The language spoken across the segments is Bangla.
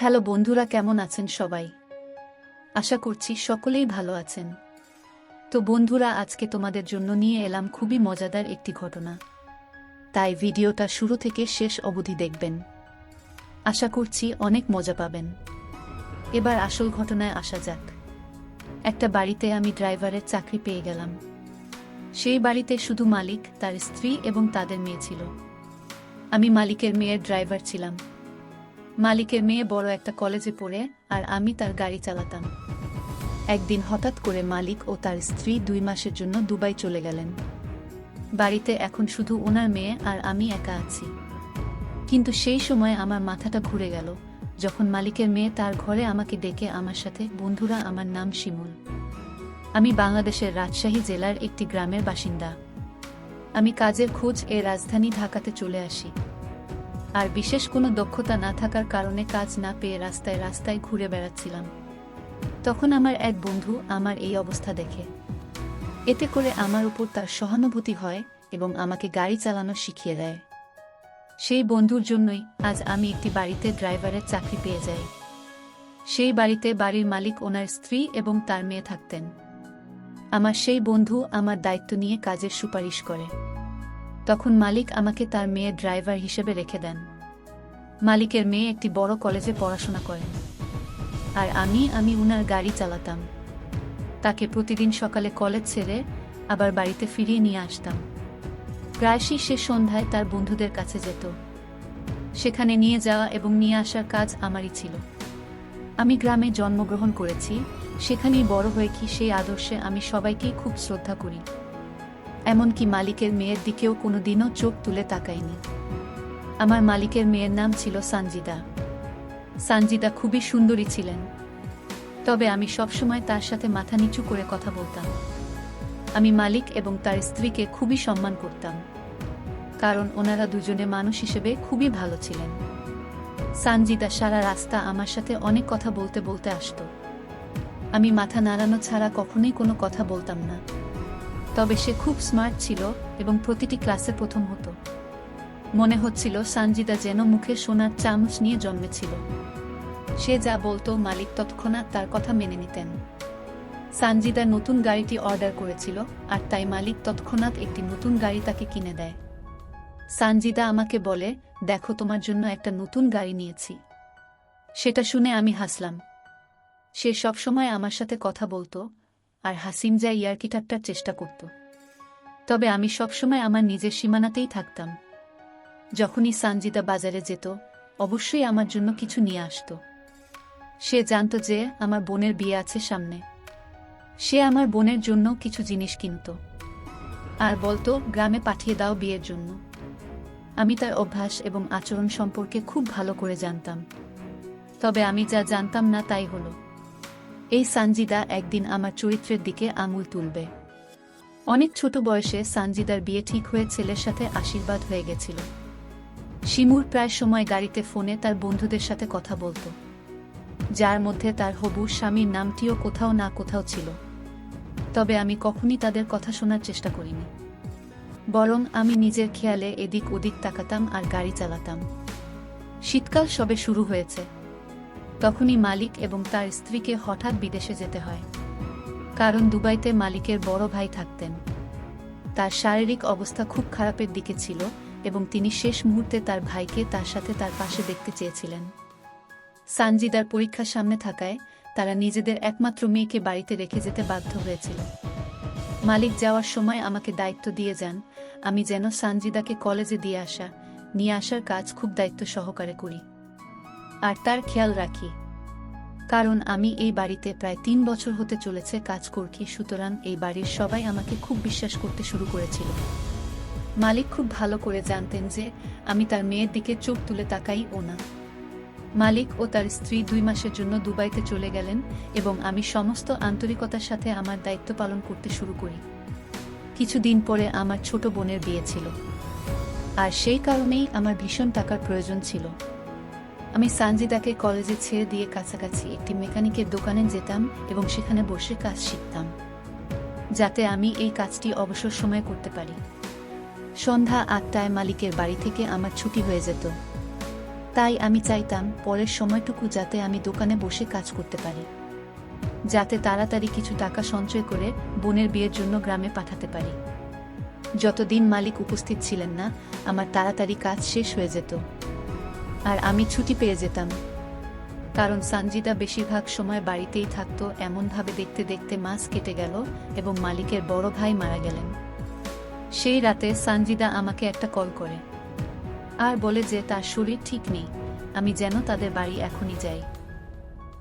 হ্যালো বন্ধুরা, কেমন আছেন সবাই? আশা করছি সকলেই ভালো আছেন। তো বন্ধুরা, আজকে তোমাদের জন্য নিয়ে এলাম খুবই মজাদার একটি ঘটনা। তাই ভিডিওটা শুরু থেকে শেষ অবধি দেখবেন। আশা করছি অনেক মজা পাবেন। এবার আসল ঘটনায় আসা যাক। একটা বাড়িতে আমি ড্রাইভারের চাকরি পেয়ে গেলাম। সেই বাড়িতে শুধু মালিক, তার স্ত্রী এবং তাদের মেয়ে ছিল। আমি মালিকের মেয়ের ড্রাইভার ছিলাম। মালিকের মেয়ে বড় একটা কলেজে পড়ে আর আমি তার গাড়ি চালাতাম। একদিন হঠাৎ করে মালিক ও তার স্ত্রী দুই মাসের জন্য দুবাই চলে গেলেন। বাড়িতে এখন শুধু ওনার মেয়ে আর আমি একা আছি। কিন্তু সেই সময় আমার মাথাটা ঘুরে গেল যখন মালিকের মেয়ে তার ঘরে আমাকে ডেকে আমার সাথে, বন্ধুরা, আমার নাম শিমুল। আমি বাংলাদেশের রাজশাহী জেলার একটি গ্রামের বাসিন্দা। আমি কাজের খোঁজ এ রাজধানী ঢাকাতে চলে আসি। আর বিশেষ কোনো দক্ষতা না থাকার কারণে কাজ না পেয়ে রাস্তায় রাস্তায় ঘুরে বেড়াচ্ছিলাম। তখন আমার এক বন্ধু আমার এই অবস্থা দেখে। এতে করে আমার উপর তার সহানুভূতি হয় এবং আমাকে গাড়ি চালানো শিখিয়ে দেয়। সেই বন্ধুর জন্যই আজ আমি একটি বাড়িতে ড্রাইভারের চাকরি পেয়ে যাই। সেই বাড়িতে বাড়ির মালিক ওনার স্ত্রী এবং তার মেয়ে থাকতেন। আমার সেই বন্ধু আমার দায়িত্ব নিয়ে কাজের সুপারিশ করে। তখন মালিক আমাকে তার মেয়ের ড্রাইভার হিসেবে রেখে দেন। মালিকের মেয়ে একটি বড় কলেজে পড়াশোনা করেন আর আমি আমি উনার গাড়ি চালাতাম। তাকে প্রতিদিন সকালে কলেজ ছেড়ে আবার বাড়িতে ফিরিয়ে নিয়ে আসতাম। প্রায়শই সে সন্ধ্যায় তার বন্ধুদের কাছে যেত। সেখানে নিয়ে যাওয়া এবং নিয়ে আসার কাজ আমারই ছিল। আমি গ্রামে জন্মগ্রহণ করেছি, সেখানেই বড় হয়ে কি সেই আদর্শে আমি সবাইকেই খুব শ্রদ্ধা করি। এমনকি মালিকের মেয়ের দিকেও কোনো দিনও চোখ তুলে তাকায়নি। আমার মালিকের মেয়ের নাম ছিল সানজিদা। সানজিদা খুবই সুন্দরী ছিলেন। তবে আমি সবসময় তার সাথে মাথা নিচু করে কথা বলতাম। আমি মালিক এবং তার স্ত্রীকে খুবই সম্মান করতাম। কারণ ওনারা দুজনে মানুষ হিসেবে খুবই ভালো ছিলেন। সানজিদা সারা রাস্তা আমার সাথে অনেক কথা বলতে বলতে আসতো। আমি মাথা নাড়ানো ছাড়া কখনোই কোনো কথা বলতাম না। তবে সে খুব স্মার্ট ছিল এবং প্রতিটি ক্লাসে প্রথম হতো। মনে হচ্ছিল সানজিদা যেন মুখে সোনার চামচ নিয়ে জন্মেছিল। সে যা বলতো মালিক তৎক্ষণাৎ তার কথা মেনে নিতেন। সানজিদা নতুন গাড়িটি অর্ডার করেছিল আর তাই মালিক তৎক্ষণাৎ একটি নতুন গাড়ি তাকে কিনে দেয়। সানজিদা আমাকে বলে, দেখো, তোমার জন্য একটা নতুন গাড়ি নিয়েছি। সেটা শুনে আমি হাসলাম। সে সবসময় আমার সাথে কথা বলতো আর হাসিম যা ইয়ার্কি ঠাট্টার চেষ্টা করত। তবে আমি সবসময় আমার নিজের সীমানাতেই থাকতাম। যখনই সানজিদা বাজারে যেত, অবশ্যই আমার জন্য কিছু নিয়ে আসতো। সে জানত যে আমার বোনের বিয়ে আছে সামনে। সে আমার বোনের জন্য কিছু জিনিস কিনত। আর বলতো, গ্রামে পাঠিয়ে দাও বিয়ের জন্য। আমি তার অভ্যাস এবং আচরণ সম্পর্কে খুব ভালো করে জানতাম। তবে আমি যা জানতাম না তাই হলো। এই সানজিদা একদিন আমার চরিত্রের দিকে আঙুল তুলবে। অনেক ছোট বয়সে সানজিদার বিয়ে ঠিক হয়ে ছেলের সাথে আশীর্বাদ হয়ে গেছিল। শিমুর প্রায় সময় গাড়িতে ফোনে তার বন্ধুদের সাথে কথা বলতো। যার মধ্যে তার হবু স্বামীর নামটিও কোথাও না কোথাও ছিল। তবে আমি কখনই তাদের কথা শোনার চেষ্টা করিনি। বরং আমি নিজের খেয়ালে এদিক ওদিক তাকাতাম আর গাড়ি চালাতাম। শীতকাল সবে শুরু হয়েছে। তখনই মালিক এবং তার স্ত্রীকে হঠাৎ বিদেশে যেতে হয়। কারণ দুবাইতে মালিকের বড় ভাই থাকতেন। তার শারীরিক অবস্থা খুব খারাপের দিকে ছিল এবং তিনি শেষ মুহূর্তে তার ভাইকে তার সাথে তার পাশে দেখতে চেয়েছিলেন। সানজিদার পরীক্ষার সামনে থাকায় তারা নিজেদের একমাত্র মেয়েকে বাড়িতে রেখে যেতে বাধ্য হয়েছিল। মালিক যাওয়ার সময় আমাকে দায়িত্ব দিয়ে যান, আমি যেন সানজিদাকে কলেজে দিয়ে আসা, নিয়ে আসার কাজ খুব দায়িত্ব সহকারে করি। আর তার খেয়াল রাখি। কারণ আমি এই বাড়িতে প্রায় তিন বছর হতে চলেছে কাজ করছি, সুতরাং এই বাড়ির সবাই আমাকে খুব বিশ্বাস করতে শুরু করেছিল। মালিক খুব ভালো করে জানতেন যে আমি তার মেয়ের দিকে চোখ তুলে তাকাই ও না। মালিক ও তার স্ত্রী দুই মাসের জন্য দুবাইতে চলে গেলেন এবং আমি সমস্ত আন্তরিকতার সাথে আমার দায়িত্ব পালন করতে শুরু করি। কিছুদিন পরে আমার ছোট বোনের বিয়ে ছিল। আর সেই কারণেই আমার ভীষণ টাকার প্রয়োজন ছিল। আমি সানজিদাকে কলেজে ছেড়ে দিয়ে কাছাকাছি একটি মেকানিকের দোকানে যেতাম এবং সেখানে বসে কাজ শিখতাম, যাতে আমি এই কাজটি অবসর সময়ে করতে পারি। সন্ধ্যা আটটায় মালিকের বাড়ি থেকে আমার ছুটি হয়ে যেত। তাই আমি চাইতাম পরের সময়টুকু যাতে আমি দোকানে বসে কাজ করতে পারি, যাতে তাড়াতাড়ি কিছু টাকা সঞ্চয় করে বোনের বিয়ের জন্য গ্রামে পাঠাতে পারি। যতদিন মালিক উপস্থিত ছিলেন না, আমার তাড়াতাড়ি কাজ শেষ হয়ে যেত। আর আমি ছুটি পেয়ে যেতাম। কারণ সানজিদা বেশিরভাগ সময় বাড়িতেই থাকতো, এমনভাবে দেখতে দেখতে মাস কেটে গেল এবং মালিকের বড় ভাই মারা গেলেন। সেই রাতে সানজিদা আমাকে একটা কল করে। আর বলে যে, তার শরীর ঠিক নেই, আমি যেন তাদের বাড়ি এখনই যাই।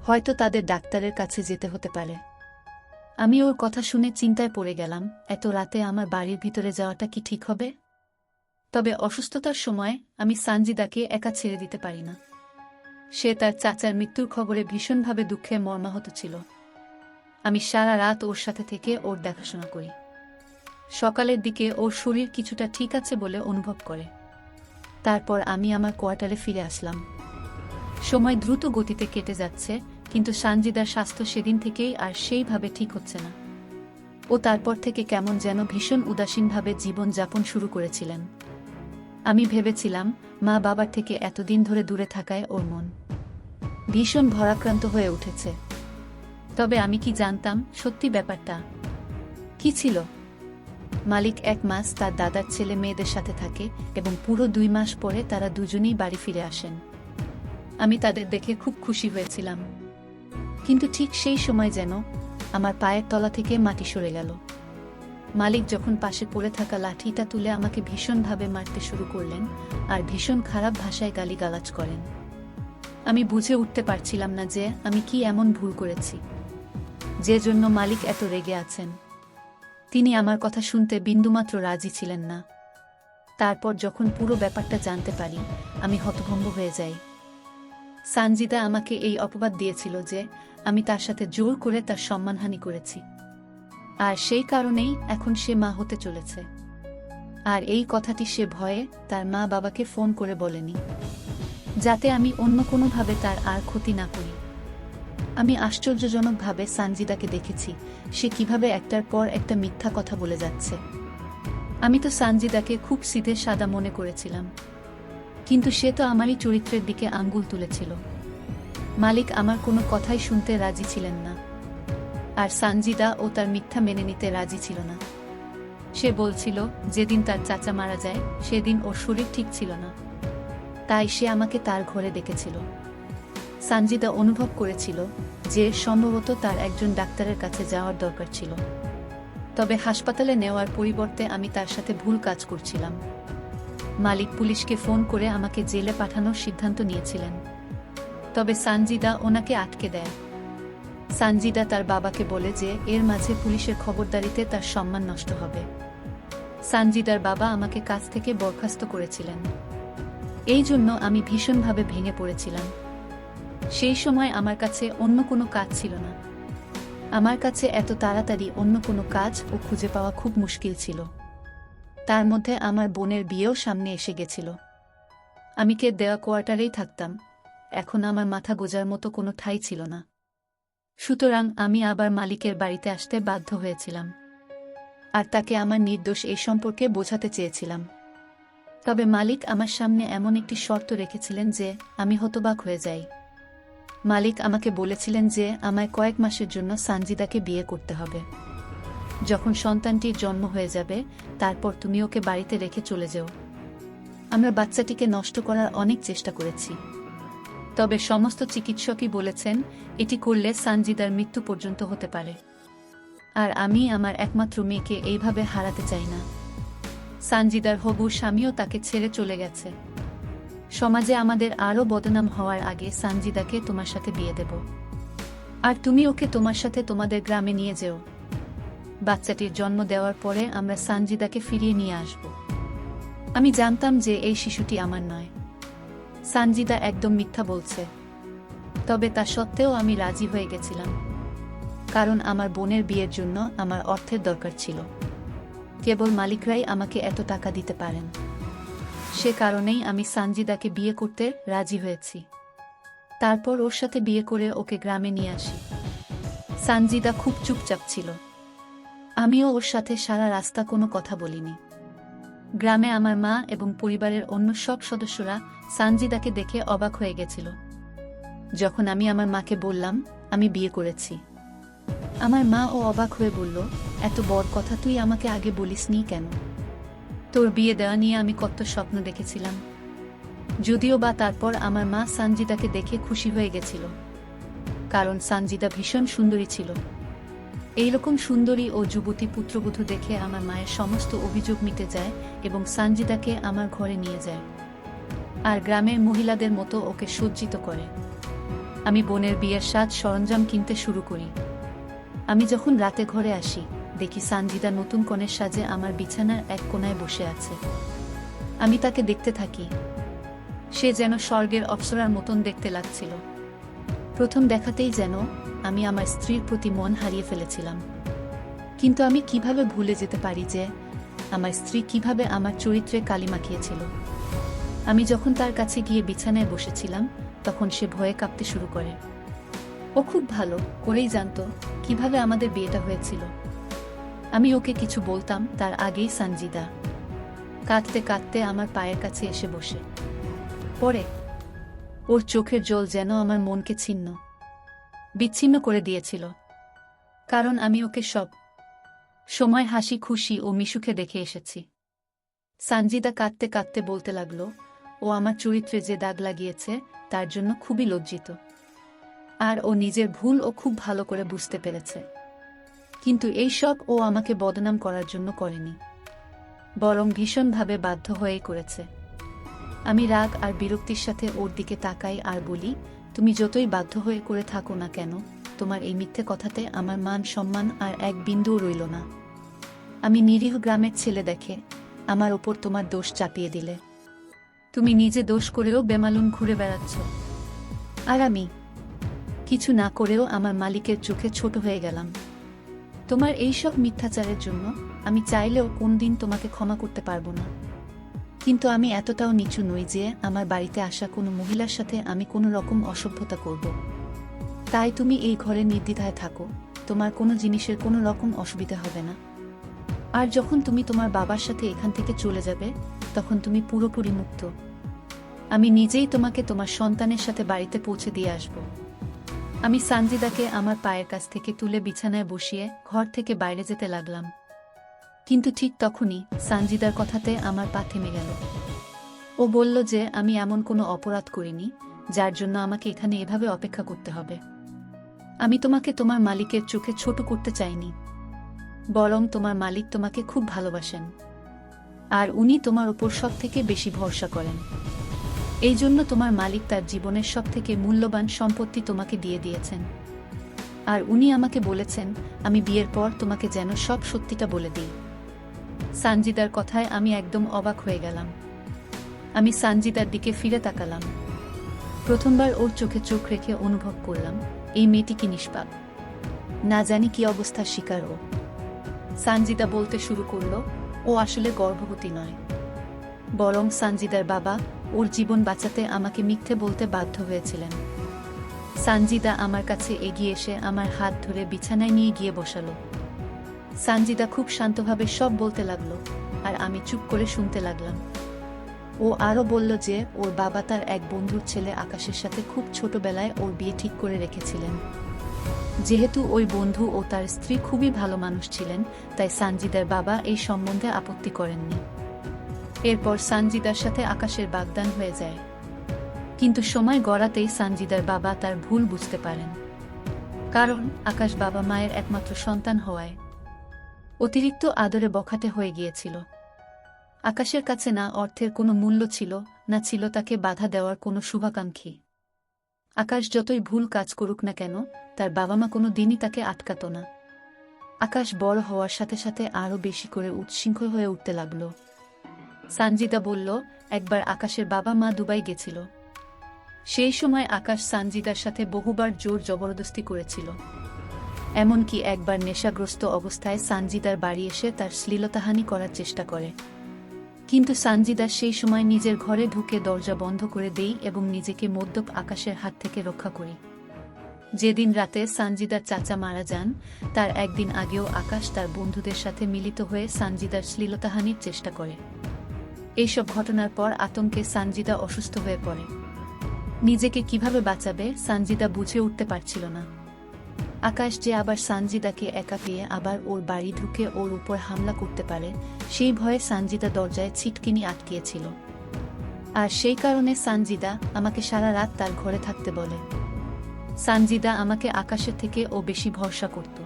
হয়তো তাদের ডাক্তারের কাছে যেতে হতে পারে। আমি ওর কথা শুনে চিন্তায় পড়ে গেলাম, এত রাতে আমার বাড়ির ভিতরে যাওয়াটা কি ঠিক হবে? তবে অসুস্থতার সময় আমি সানজিদাকে একা ছেড়ে দিতে পারি না। সে তার চাচার মৃত্যুর খবরে ভীষণভাবে দুঃখে মর্মাহত ছিল। আমি সারা রাত ওর সাথে থেকে ওর দেখাশোনা করি। সকালের দিকে ওর শরীর কিছুটা ঠিক আছে বলে অনুভব করে। তারপর আমি আমার কোয়ার্টারে ফিরে আসলাম। সময় দ্রুত গতিতে কেটে যাচ্ছে, কিন্তু সানজিদার স্বাস্থ্য সেদিন থেকেই আর সেইভাবে ঠিক হচ্ছে না। ও তারপর থেকে কেমন যেন ভীষণ উদাসীনভাবে জীবন যাপন শুরু করেছিলেন। আমি ভেবেছিলাম মা বাবার থেকে এতদিন ধরে দূরে থাকায় ওর মন ভীষণ ভরাক্রান্ত হয়ে উঠেছে। তবে আমি কি জানতাম সত্যি ব্যাপারটা? কি ছিল? মালিক এক মাস তার দাদার ছেলে মেয়েদের সাথে থাকে এবং পুরো দুই মাস পরে তারা দুজনেই বাড়ি ফিরে আসেন। আমি তাদের দেখে খুব খুশি হয়েছিলাম। কিন্তু ঠিক সেই সময় যেন আমার পায়ের তলা থেকে মাটি সরে গেল। মালিক যখন পাশে পড়ে থাকা লাঠিটা তুলে আমাকে ভীষণভাবে মারতে শুরু করলেন আর ভীষণ খারাপ ভাষায় গালিগালাজ করেন। আমি বুঝে উঠতে পারছিলাম না যে আমি কি এমন ভুল করেছি। যে জন্য মালিক এত রেগে আছেন। তিনি আমার কথা শুনতে বিন্দুমাত্র রাজি ছিলেন না। তারপর যখন পুরো ব্যাপারটা জানতে পারি, আমি হতভম্ব হয়ে যাই। সানজিদা আমাকে এই অপবাদ দিয়েছিল যে আমি তার সাথে জোর করে তার সম্মানহানি করেছি। আর সেই কারণেই এখন সে মা হতে চলেছে। আর এই কথাটি সে ভয়ে তার মা বাবাকে ফোন করে বলেনি, যাতে আমি অন্য কোনোভাবে তার আর ক্ষতি না করি। আমি আশ্চর্যজনকভাবে সানজিদাকে দেখেছি, সে কীভাবে একটার পর একটা মিথ্যা কথা বলে যাচ্ছে। আমি তো সানজিদাকে খুব সিধে সাদা মনে করেছিলাম। কিন্তু সে তো আমারই চরিত্রের দিকে আঙ্গুল তুলেছিল। মালিক আমার কোনো কথাই শুনতে রাজি ছিলেন না। আর সানজিদা ও তার মিথ্যা মেনে নিতে রাজি ছিল না। সে বলছিল, যেদিন তার চাচা মারা যায়, সেদিন ওর শরীর ঠিক ছিল না। তাই সে আমাকে তার ঘরে ডেকেছিল। সানজিদা অনুভব করেছিল যে সম্ভবত তার একজন ডাক্তারের কাছে যাওয়ার দরকার ছিল। তবে হাসপাতালে নেওয়ার পরিবর্তে আমি তার সাথে ভুল কাজ করছিলাম। মালিক পুলিশকে ফোন করে আমাকে জেলে পাঠানোর সিদ্ধান্ত নিয়েছিলেন। তবে সানজিদা ওনাকে আটকে দেয়। সানজিদা তার বাবাকে বলে যে, এর মাঝে পুলিশের খবরদারিতে তার সম্মান নষ্ট হবে। সানজিদার বাবা আমাকে কাজ থেকে বরখাস্ত করেছিলেন। এই জন্য আমি ভীষণভাবে ভেঙে পড়েছিলাম। সেই সময় আমার কাছে অন্য কোনো কাজ ছিল না। আমার কাছে এত তাড়াতাড়ি অন্য কোনো কাজ ও খুঁজে পাওয়া খুব মুশকিল ছিল। তার মধ্যে আমার বোনের বিয়েও সামনে এসে গেছিল। আমি কে দেওয়া কোয়ার্টারেই থাকতাম। এখন আমার মাথা গোজার মতো কোনো ঠাই ছিল না। সুতরাং আমি আবার মালিকের বাড়িতে আসতে বাধ্য হয়েছিলাম। আর তাকে আমার নির্দোষ এই সম্পর্কে বোঝাতে চেয়েছিলাম। তবে মালিক আমার সামনে এমন একটি শর্ত রেখেছিলেন যে আমি হতবাক হয়ে যাই। মালিক আমাকে বলেছিলেন যে আমায় কয়েক মাসের জন্য সানজিদাকে বিয়ে করতে হবে। যখন সন্তানটির জন্ম হয়ে যাবে, তারপর তুমি ওকে বাড়িতে রেখে চলে যেও। আমরা বাচ্চাটিকে নষ্ট করার অনেক চেষ্টা করেছি। তবে সমস্ত চিকিৎসকই বলেছেন, এটি করলে সানজিদার মৃত্যু পর্যন্ত হতে পারে। আর আমি আমার একমাত্র মেয়েকে এইভাবে হারাতে চাই না। সানজিদার হবু স্বামীও তাকে ছেড়ে চলে গেছে। সমাজে আমাদের আরও বদনাম হওয়ার আগে সানজিদাকে তোমার সাথে বিয়ে দেব। আর তুমি ওকে তোমার সাথে তোমাদের গ্রামে নিয়ে যেও। বাচ্চাটির জন্ম দেওয়ার পরে আমরা সানজিদাকে ফিরিয়ে নিয়ে আসব। আমি জানতাম যে এই শিশুটি আমার নয়। সানজিদা একদম মিথ্যা বলছে। তবে তা সত্ত্বেও আমি রাজি হয়ে গেছিলাম। কারণ আমার বোনের বিয়ের জন্য আমার অর্থের দরকার ছিল। কেবল মালিকরাই আমাকে এত টাকা দিতে পারেন। সে কারণেই আমি সানজিদাকে বিয়ে করতে রাজি হয়েছি। তারপর ওর সাথে বিয়ে করে ওকে গ্রামে নিয়ে আসি। সানজিদা খুব চুপচাপ ছিল। আমিও ওর সাথে সারা রাস্তা কোনো কথা বলিনি। গ্রামে আমার মা এবং পরিবারের অন্য সব সদস্যরা সানজিদাকে দেখে অবাক হয়ে গেছিল। যখন আমি আমার মাকে বললাম, আমি বিয়ে করেছি। আমার মা ও অবাক হয়ে বলল, এত বড় কথা তুই আমাকে আগে বলিসনি কেন? তোর বিয়ে দেওয়া নিয়ে আমি কত স্বপ্ন দেখেছিলাম। যদিও বা তারপর আমার মা সানজিদাকে দেখে খুশি হয়ে গেছিল, কারণ সানজিদা ভীষণ সুন্দরী ছিল। এইরকম সুন্দরী ও যুবতী পুত্রবধূ দেখে আমার মায়ের সমস্ত অভিযোগ মিটে যায় এবং সানজিদাকে আমার ঘরে নিয়ে যায়। আর গ্রামের মহিলাদের মতো ওকে সজ্জিত করে। আমি বোনের বিয়ের সাজ সরঞ্জাম কিনতে শুরু করি। আমি যখন রাতে ঘরে আসি, দেখি সানজিদা নতুন কনের সাজে আমার বিছানার এক কোনায় বসে আছে। আমি তাকে দেখতে থাকি। সে যেন স্বর্গের অপ্সরার মতন দেখতে লাগছিল। প্রথম দেখাতেই যেন আমি আমার স্ত্রীর প্রতি মন হারিয়ে ফেলেছিলাম। কিন্তু আমি কীভাবে ভুলে যেতে পারি যে, আমার স্ত্রী কীভাবে আমার চরিত্রে কালি মাখিয়েছিল? আমি যখন তার কাছে গিয়ে বিছানায় বসেছিলাম, তখন সে ভয়ে কাঁপতে শুরু করে। ও খুব ভালো, করেই জানতো কীভাবে আমাদের বিয়েটা হয়েছিল। আমি ওকে কিছু বলতাম তার আগেই সানজিদা। কাঁদতে কাঁদতে আমার পায়ের কাছে এসে বসে। পরে, ওর চোখের জল যেন আমার মনকে ছিন্ন। বিচ্ছিন্ন করে দিয়েছিল। কারণ আমি ওকে সব সময় হাসি, খুশি ও মিশুকে দেখে এসেছি। সানজিদা কাঁদতে কাঁদতে বলতে লাগল, ও আমার চরিত্রে যে দাগ লাগিয়েছে, তার জন্য খুবই লজ্জিত। আর ও নিজের ভুল ও খুব ভালো করে বুঝতে পেরেছে। কিন্তু এই সব ও আমাকে বদনাম করার জন্য করেনি। বরং ভীষণভাবে বাধ্য হয়েই করেছে। আমি রাগ আর বিরক্তির সাথে ওর দিকে তাকাই আর বলি তুমি যতই বাধ্য হয়ে করে থাকো না কেন, তোমার এই মিথ্যে কথাতে আমার মান সম্মান আর এক বিন্দুও রইল না। আমি নিরীহ গ্রামের ছেলে দেখে আমার ওপর তোমার দোষ চাপিয়ে দিলে। তুমি নিজে দোষ করেও বেমালুন ঘুরে বেড়াচ্ছ। আর আমি কিছু না করেও আমার মালিকের চোখে ছোট হয়ে গেলাম। তোমার এইসব মিথ্যাচারের জন্য আমি চাইলেও কোন দিন তোমাকে ক্ষমা করতে পারব না। কিন্তু আমি এতটাও নিচু নই যে আমার বাড়িতে আসা কোনো মহিলার সাথে আমি কোনো রকম অসভ্যতা করব। তাই তুমি এই ঘরে নির্দ্বিধায় থাকো। তোমার কোনো জিনিসের কোনো রকম অসুবিধা হবে না। আর যখন তুমি তোমার বাবার সাথে এখান থেকে চলে যাবে, তখন তুমি পুরোপুরি মুক্ত। আমি নিজেই তোমাকে তোমার সন্তানের সাথে বাড়িতে পৌঁছে দিয়ে আসব। আমি সানজিদাকে আমার পায়ের কাছ থেকে তুলে বিছানায় বসিয়ে ঘর থেকে বাইরে যেতে লাগলাম। কিন্তু ঠিক তখনই সানজিদার কথাতে আমার পা থেমে গেল। ও বলল যে আমি এমন কোনো অপরাধ করিনি, যার জন্য আমাকে এখানে এভাবে অপেক্ষা করতে হবে। আমি তোমাকে তোমার মালিকের চোখে ছোট করতে চাইনি, বরং তোমার মালিক তোমাকে খুব ভালোবাসেন, আর উনি তোমার ওপর সব থেকে বেশি ভরসা করেন। এই জন্য তোমার মালিক তার জীবনের সব থেকে মূল্যবান সম্পত্তি তোমাকে দিয়ে দিয়েছেন। আর উনি আমাকে বলেছেন, আমি বিয়ের পর তোমাকে যেন সব সত্যিটা বলে দিই। সানজিদার কথায় আমি একদম অবাক হয়ে গেলাম। আমি সানজিদার দিকে ফিরে তাকালাম। প্রথমবার ওর চোখে চোখ রেখে অনুভব করলাম, এই মেয়েটি কি নিষ্পাপ? না জানি কি অবস্থার শিকার ও। সানজিদা বলতে শুরু করল, ও আসলে গর্ভবতী নয়। বরং সানজিদার বাবা ওর জীবন বাঁচাতে আমাকে মিথ্যে বলতে বাধ্য হয়েছিলেন। সানজিদা আমার কাছে এগিয়ে এসে আমার হাত ধরে বিছানায় নিয়ে গিয়ে বসালো। সানজিদা খুব শান্তভাবে সব বলতে লাগল, আর আমি চুপ করে শুনতে লাগলাম। ও আরও বলল যে, ওর বাবা তার এক বন্ধুর ছেলে আকাশের সাথে খুব ছোটবেলায় ওর বিয়ে ঠিক করে রেখেছিলেন। যেহেতু ওই বন্ধু ও তার স্ত্রী খুবই ভালো মানুষ ছিলেন, তাই সানজিদার বাবা এই সম্বন্ধে আপত্তি করেননি। এরপর সানজিদার সাথে আকাশের বাগদান হয়ে যায়। কিন্তু সময় গড়াতেই সানজিদার বাবা তার ভুল বুঝতে পারেন। কারণ আকাশ বাবা মায়ের একমাত্র সন্তান হওয়ায় অতিরিক্ত আদরে বখাটে হয়ে গিয়েছিল। আকাশের কাছে না অর্থের কোনো মূল্য ছিল, না ছিল তাকে বাধা দেওয়ার কোনো শুভাকাঙ্ক্ষী। আকাশ যতই ভুল কাজ করুক না কেন, তার বাবা মা কোনো দিনই তাকে আটকাত না। আকাশ বড় হওয়ার সাথে সাথে আরও বেশি করে উৎশৃঙ্খল হয়ে উঠতে লাগল। সানজিদা বলল, একবার আকাশের বাবা মা দুবাই গেছিল। সেই সময় আকাশ সানজিদার সাথে বহুবার জোর জবরদস্তি করেছিল। এমনকি একবার নেশাগ্রস্ত অবস্থায় সানজিদার বাড়ি এসে তার শ্লীলতাহানি করার চেষ্টা করে। কিন্তু সানজিদা সেই সময় নিজের ঘরে ঢুকে দরজা বন্ধ করে দেই এবং নিজেকে মদ্যপ আকাশের হাত থেকে রক্ষা করি। যেদিন রাতে সানজিদার চাচা মারা যান, তার একদিন আগেও আকাশ তার বন্ধুদের সাথে মিলিত হয়ে সানজিদার শ্লীলতাহানির চেষ্টা করে। এইসব ঘটনার পর আতঙ্কে সানজিদা অসুস্থ হয়ে পড়ে। নিজেকে কীভাবে বাঁচাবে, সানজিদা বুঝে উঠতে পারছিল না। আকাশ যে আবার সানজিদাকে একা পেয়ে আবার ওর বাড়ি ঢুকে ওর উপর হামলা করতে পারে, সেই ভয়ে সানজিদা দরজায় ছিটকিনি আটকিয়েছিল। আর সেই কারণে সানজিদা আমাকে সারা রাত তার ঘরে থাকতে বলে। সানজিদা আমাকে আকাশের থেকে ও বেশি ভরসা করত।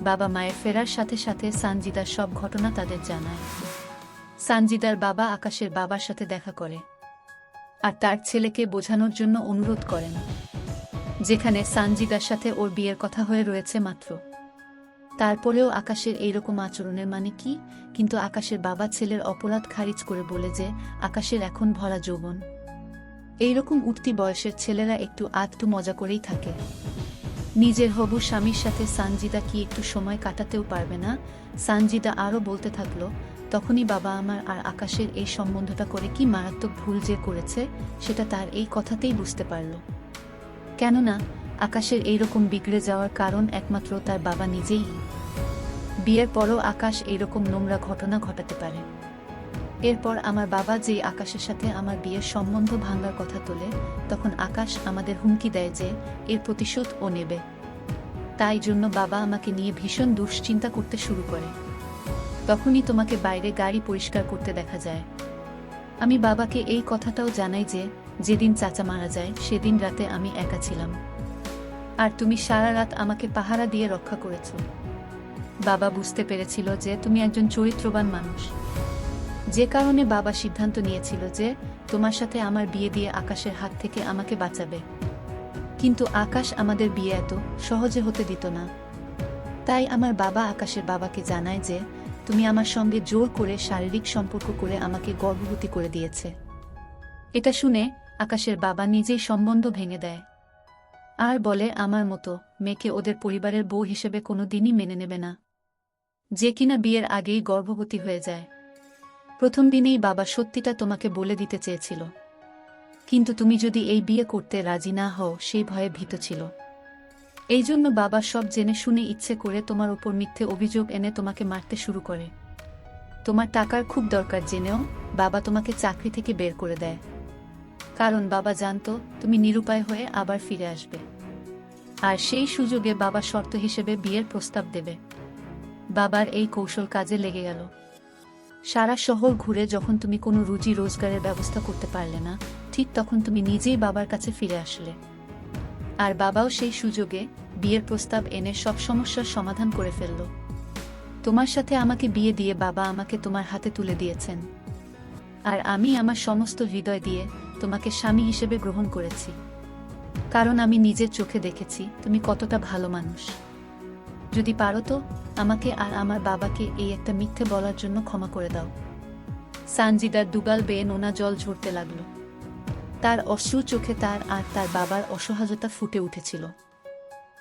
বাবা মায়ের ফেরার সাথে সাথে সানজিদার সব ঘটনা তাদের জানায়। সানজিদার বাবা আকাশের বাবার সাথে দেখা করে। আর তার ছেলেকে বোঝানোর জন্য অনুরোধ করেন। যেখানে সানজিদার সাথে ওর বিয়ের কথা হয়ে রয়েছে মাত্র। তারপরেও আকাশের এইরকম আচরণের মানে কি? কিন্তু আকাশের বাবা ছেলের অপরাধ খারিজ করে বলে যে, আকাশের এখন ভরা যৌবন। এইরকম উঠতি বয়সের ছেলেরা একটু আধটু মজা করেই থাকে। নিজের হবু স্বামীর সাথে সানজিদা কি একটু সময় কাটাতেও পারবে না? সানজিদা আরও বলতে থাকল, তখনই বাবা আমার আর আকাশের এই সম্বন্ধটা করে কি মারাত্মক ভুল যে করেছে, সেটা তার এই কথাতেই বুঝতে পারল। কেননা, আকাশের এইরকম বিগড়ে যাওয়ার কারণ একমাত্র তার বাবা নিজেই। বিয়ের পরও আকাশ এইরকম নোংরা ঘটনা ঘটাতে পারে। এরপর আমার বাবা যেই আকাশের সাথে আমার বিয়ের সম্বন্ধ ভাঙার কথা তোলে, তখন আকাশ আমাদের হুমকি দেয় যে, এর প্রতিশোধ ও নেবে। তাই জন্য বাবা আমাকে নিয়ে ভীষণ দুশ্চিন্তা করতে শুরু করে। তখনই তোমাকে বাইরে গাড়ি পরিষ্কার করতে দেখা যায়। আমি বাবাকে এই কথাটাও জানাই যে যেদিন চাচা মারা যায়, সেদিন রাতে আমি একা ছিলাম। আর তুমি সারা রাত আমাকে পাহারা দিয়ে রক্ষা করেছ। বাবা বুঝতে পেরেছিল যে তুমি একজন চরিত্রবান মানুষ। যে কারণে বাবা সিদ্ধান্ত নিয়েছিল যে তোমার সাথে আমার বিয়ে দিয়ে আকাশের হাত থেকে আমাকে বাঁচাবে। কিন্তু আকাশ আমাদের বিয়ে এত সহজে হতে দিত না। তাই আমার বাবা আকাশের বাবাকে জানায় যে তুমি আমার সঙ্গে জোর করে শারীরিক সম্পর্ক করে আমাকে গর্ভবতী করে দিয়েছে। এটা শুনে আকাশের বাবা নিজেই সম্বন্ধ ভেঙে দেয়। আর বলে, আমার মতো মেয়েকে ওদের পরিবারের বউ হিসেবে কোনো দিনই মেনে নেবে না। যে কিনা বিয়ের আগেই গর্ভবতী হয়ে যায়। প্রথম দিনেই বাবা সত্যিটা তোমাকে বলে দিতে চেয়েছিল। কিন্তু তুমি যদি এই বিয়ে করতে রাজি না হও, সেই ভয়ে ভীত ছিল। এই জন্য বাবা সব জেনে শুনে ইচ্ছে করে তোমার ওপর মিথ্যে অভিযোগ এনে তোমাকে মারতে শুরু করে। তোমার টাকার খুব দরকার জেনেও বাবা তোমাকে চাকরি থেকে বের করে দেয়। কারণ বাবা জানতো তুমি নিরুপায় হয়ে আবার ফিরে আসবে। আর সেই সুযোগে বাবা শর্ত হিসেবে বিয়ের প্রস্তাব দেবে। বাবার এই কৌশল কাজে লেগে গেল। সারা শহর ঘুরে যখন তুমি কোনো রুজি রোজগারের ব্যবস্থা করতে পারলে না, ঠিক তখন তুমি নিজেই বাবার কাছে ফিরে আসলে। আর বাবাও সেই সুযোগে বিয়ের প্রস্তাব এনে সব সমস্যার সমাধান করে ফেলল। তোমার সাথে আমাকে বিয়ে দিয়ে বাবা আমাকে তোমার হাতে তুলে দিয়েছেন। আর আমি আমার সমস্ত হৃদয় দিয়ে তোমাকে স্বামী হিসেবে গ্রহণ করেছি। কারণ আমি নিজের চোখে দেখেছি, তুমি কতটা ভালো মানুষ। যদি পারো তো, আমাকে আর আমার বাবাকে এই একটা মিথ্যে বলার জন্য ক্ষমা করে দাও। সানজিদার দুগাল বেয়ে নোনা জল ঝরতে লাগল। তার অশ্রু চোখে তার আর তার বাবার অসহায়তা ফুটে উঠেছিল।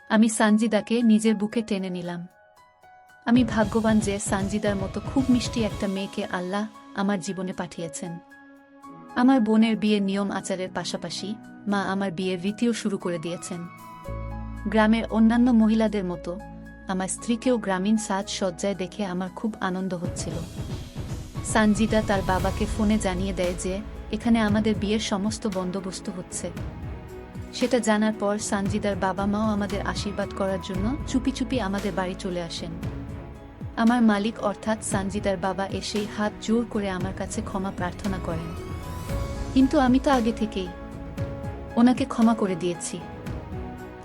আমি সানজিদাকে নিজের বুকে টেনে নিলাম। আমি ভাগ্যবান যে সানজিদার মতো খুব মিষ্টি একটা মেয়েকে আল্লাহ আমার জীবনে পাঠিয়েছেন। আমার বোনের বিয়ের নিয়ম আচারের পাশাপাশি মা আমার বিয়ের রীতিও শুরু করে দিয়েছেন। গ্রামের অন্যান্য মহিলাদের মতো আমার স্ত্রীকেও গ্রামীণ সাজ সজ্জায় দেখে আমার খুব আনন্দ হচ্ছিল। সানজিদা তার বাবাকে ফোনে জানিয়ে দেয় যে এখানে আমাদের বিয়ের সমস্ত বন্দোবস্ত হচ্ছে। সেটা জানার পর সানজিদার বাবা মাও আমাদের আশীর্বাদ করার জন্য চুপি চুপি আমাদের বাড়ি চলে আসেন। আমার মালিক অর্থাৎ সানজিদার বাবা এসেই হাত জোর করে আমার কাছে ক্ষমা প্রার্থনা করেন। কিন্তু আমি তো আগে থেকেই ওনাকে ক্ষমা করে দিয়েছি।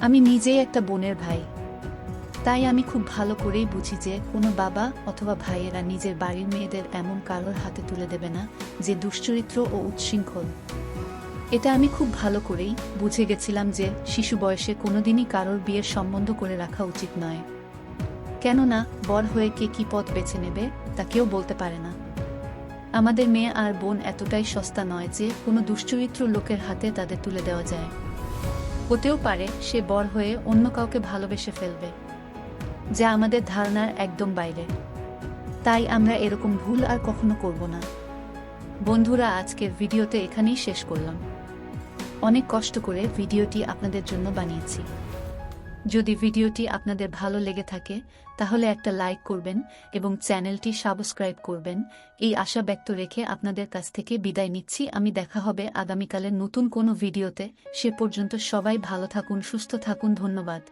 আমি নিজেই একটা বোনের ভাই। তাই আমি খুব ভালো করেই বুঝি যে কোনো বাবা অথবা ভাইয়েরা নিজের বাড়ির মেয়েদের এমন কারোর হাতে তুলে দেবে না যে দুশ্চরিত্র ও উচ্ছৃঙ্খল এটা আমি খুব ভালো করেই বুঝে গেছিলাম যে শিশু বয়সে কোনোদিনই কারোর বিয়ের সম্বন্ধ করে রাখা উচিত নয়। কেননা বর হয়ে কে কী পথ বেছে নেবে তা কেউ বলতে পারে না। আমাদের মেয়ে আর বোন এতটাই সস্তা নয় যে কোনো দুশ্চরিত্র লোকের হাতে তাদের তুলে দেওয়া যায়। হতেও পারে সে বর হয়ে অন্য কাউকে ভালোবেসে ফেলবে, যা আমাদের ধারণার একদম বাইরে। তাই আমরা এরকম ভুল আর কখনো করব না। বন্ধুরা, আজকের ভিডিওতে এখানেই শেষ করলাম। অনেক কষ্ট করে ভিডিওটি আপনাদের জন্য বানিয়েছি। যদি ভিডিওটি আপনাদের ভালো লেগে থাকে তাহলে একটা লাইক করবেন এবং চ্যানেলটি সাবস্ক্রাইব করবেন। এই আশা ব্যক্ত রেখে আপনাদের কাছ থেকে বিদায় নিচ্ছি। আমি দেখা হবে আগামীকালের নতুন কোনো ভিডিওতে সে পর্যন্ত সবাই ভালো থাকুন, সুস্থ থাকুন, ধন্যবাদ।